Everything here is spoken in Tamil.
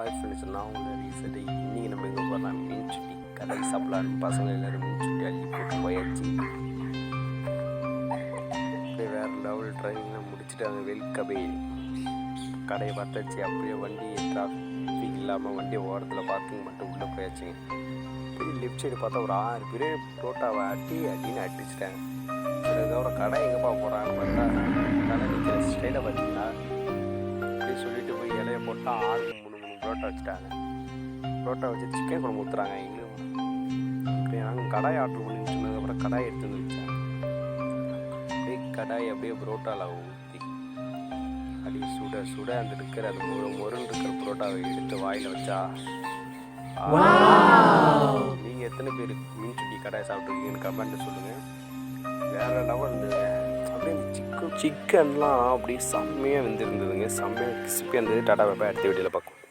ஹாய் ஃப்ரெண்ட்ஸ் நான் உங்கள் ரீசெண்டாக இன்றைக்கி நம்ம எங்கே போகலாம் மீன் சுட்டி கடை சாப்பிடலான்னு பசங்க எல்லோரும் மீன் சுட்டி அள்ளி போட்டு போயாச்சு. அப்படியே வேறு லெவல் ட்ரைவிங்லாம் முடிச்சுட்டு அங்கே வெல்கபே கடையை பார்த்தாச்சு அப்படியே வண்டி டிராஃபிக் இல்லாமல் வண்டியை ஓரத்தில் பார்க்கிங் மட்டும் உள்ளே போயாச்சுங்க அப்படியே லெஃப்ட் சைடு பார்த்தா ஒரு ஆறு பேர் புரோட்டாவை அட்டி அட்டின்னு அடிச்சிட்டாங்க. அதுக்கப்புறம் கடை எங்கேப்பா போகிறான்னு பார்த்தா கடை நிற்கிற ஸ்டைலை பார்த்தீங்கன்னா அப்படி சொல்லிட்டு போய் இலையை போட்டால் ஆறு புரோட்டா வச்சுட்டாங்க. புரோட்டா வச்சு சிக்கன் குழம்பு ஊற்றுறாங்க எங்களும் அப்படியே நாங்கள் கடாய் ஆர்டர் பண்ணி சொன்னதுக்கப்புறம் கடாய் எடுத்து வந்து வச்சாங்க. அப்படியே கடாய் அப்படியே புரோட்டாவில் ஊற்றி அப்படியே சுட சுட அந்த இருக்கிற அந்த முரு முருள் இருக்கிற புரோட்டாவை எடுத்து வாயில் வச்சா நீங்கள் எத்தனை பேர் மீன் சுட்டி கடாய் சாப்பிட்ருக்கீங்கன்னு கமெண்ட்டு சொல்லுங்கள் வேறு லெவல் இருந்தது அப்படியே இந்த சிக்கன் சிக்கன்லாம் அப்படியே செம்மையாக வெந்திருந்ததுங்க. செம்மையாக கிறிஸ்பியாக இருந்தது. டாடா பாப்பா அடுத்த வீடியோவில் பார்க்கும்